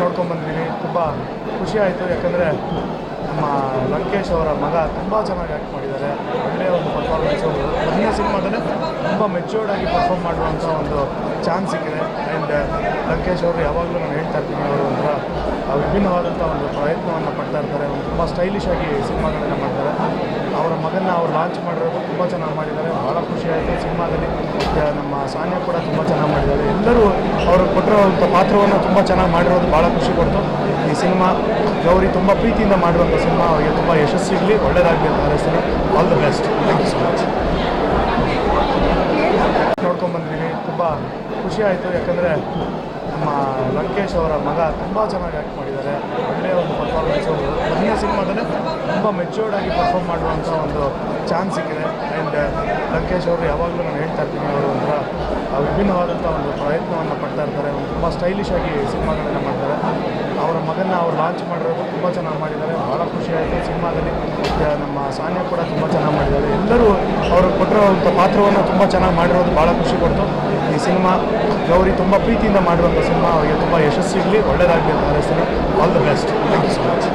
ನೋಡ್ಕೊಂಬಂದಿದ್ದೀನಿ ತುಂಬ ಖುಷಿ ಆಯಿತು. ಯಾಕಂದರೆ ನಮ್ಮ ಲಂಕೇಶ್ ಅವರ ಮಗ ತುಂಬ ಚೆನ್ನಾಗಿ ಆ್ಯಕ್ಟ್ ಮಾಡಿದ್ದಾರೆ. ಒಳ್ಳೆಯ ಒಂದು ಪರ್ಫಾರ್ಮೆನ್ಸು ಮೊದಲನೇ ಸಿನಿಮಾದಲ್ಲೇ ತುಂಬ ಮೆಚ್ಯೂರ್ಡ್ ಆಗಿ ಪರ್ಫಾರ್ಮ್ ಮಾಡುವಂಥ ಒಂದು ಚಾನ್ಸ್ ಸಿಕ್ಕಿದೆ. ಆ್ಯಂಡ್ ಲಂಕೇಶ್ ಅವರು ಯಾವಾಗಲೂ ನಾನು ಹೇಳ್ತಾ ಇರ್ತೀನಿ, ಅವರು ಒಂಥರ ವಿಭಿನ್ನವಾದಂಥ ಒಂದು ಪ್ರಯತ್ನವನ್ನು ಪಡ್ತಾ ಇರ್ತಾರೆ. ಒಂದು ತುಂಬ ಸ್ಟೈಲಿಶ್ ಆಗಿ ಸಿನಿಮಾಗಳನ್ನು ಮಾಡ್ತಾರೆ. ಅವರ ಮಗನ ಅವ್ರು ಲಾಂಚ್ ಮಾಡಿರೋದು ತುಂಬ ಚೆನ್ನಾಗಿ ಮಾಡಿದ್ದಾರೆ. ಭಾಳ ಖುಷಿಯಾಯಿತು ಸಿನಿಮಾದಲ್ಲಿ ನಮ್ಮ ಸಾನ್ಯ ಕೂಡ ತುಂಬ ಚೆನ್ನಾಗಿ ಮಾಡಿದ್ದಾರೆ. ಎಲ್ಲರೂ ಅವರು ಕೊಟ್ಟಿರುವಂಥ ಪಾತ್ರವನ್ನು ತುಂಬ ಚೆನ್ನಾಗಿ ಮಾಡಿರೋದು ಭಾಳ ಖುಷಿ ಕೊಡ್ತು. ಈ ಸಿನಿಮಾ ಗೌರಿ ತುಂಬ ಪ್ರೀತಿಯಿಂದ ಮಾಡಿರುವಂಥ ಸಿನಿಮಾ, ಅವರಿಗೆ ತುಂಬ ಯಶಸ್ಸು ಇರಲಿ ಒಳ್ಳೆಯದಾಗಲಿ ಅಂತ ಹಾರೈಸ್ತೀನಿ all the best thank you so much ನೋಡ್ಕೊಂಬಂದಿದ್ದೀನಿ ತುಂಬ ಖುಷಿ ಆಯಿತು. ಯಾಕಂದರೆ ನಮ್ಮ ಲಂಕೇಶ್ ಅವರ ಮಗ ತುಂಬ ಚೆನ್ನಾಗಿ ಆ್ಯಕ್ಟ್ ಮಾಡಿದ್ದಾರೆ. ಒಳ್ಳೆಯ ಒಂದು ಪರ್ಫಾರ್ಮೆನ್ಸು ಮೊದಲನೇ ಸಿನಿಮಾದಲ್ಲೇ ತುಂಬ ಮೆಚ್ಯೂರ್ಡ್ ಆಗಿ ಪರ್ಫಾರ್ಮ್ ಮಾಡುವಂಥ ಒಂದು ಚಾನ್ಸ್ ಸಿಕ್ಕಿದೆ. ಆ್ಯಂಡ್ ಲಂಕೇಶ್ ಅವರು ಯಾವಾಗಲೂ ನಾನು ಹೇಳ್ತಾ ಇರ್ತೀನಿ, ಅವರು ವಿಭಿನ್ನವಾದಂಥ ಒಂದು ಪ್ರಯತ್ನವನ್ನು ಪಡ್ತಾ ಇರ್ತಾರೆ. ಒಂದು ತುಂಬ ಸ್ಟೈಲಿಶ್ ಆಗಿ ಸಿನಿಮಾಗಳನ್ನು ಮಾಡ್ತಾರೆ. ಅವರ ಮಗನ ಅವ್ರು ಲಾಂಚ್ ಮಾಡಿರೋದು ತುಂಬ ಚೆನ್ನಾಗಿ ಮಾಡಿದ್ದಾರೆ. ಭಾಳ ಖುಷಿಯಾಯಿತು ಸಿನಿಮಾದಲ್ಲಿ ನಮ್ಮ ಸಾನ್ಯ ಕೂಡ ತುಂಬ ಚೆನ್ನಾಗಿ ಮಾಡಿದ್ದಾರೆ. ಎಲ್ಲರೂ ಅವರು ಕೊಟ್ಟಿರೋವಂಥ ಪಾತ್ರವನ್ನು ತುಂಬ ಚೆನ್ನಾಗಿ ಮಾಡಿರೋದು ಭಾಳ ಖುಷಿ ಕೊಡ್ತು. ಈ ಸಿನಿಮಾ, ಗೌರಿ ತುಂಬ ಪ್ರೀತಿಯಿಂದ ಮಾಡಿರುವಂಥ ಸಿನಿಮಾ. ಅವರಿಗೆ ತುಂಬ ಯಶಸ್ಸು ಸಿಗಲಿ ಒಳ್ಳೆಯದಾಗಲಿ ಅಂತ ಹಾರೈಸ್ತೀನಿ all the best thank you so much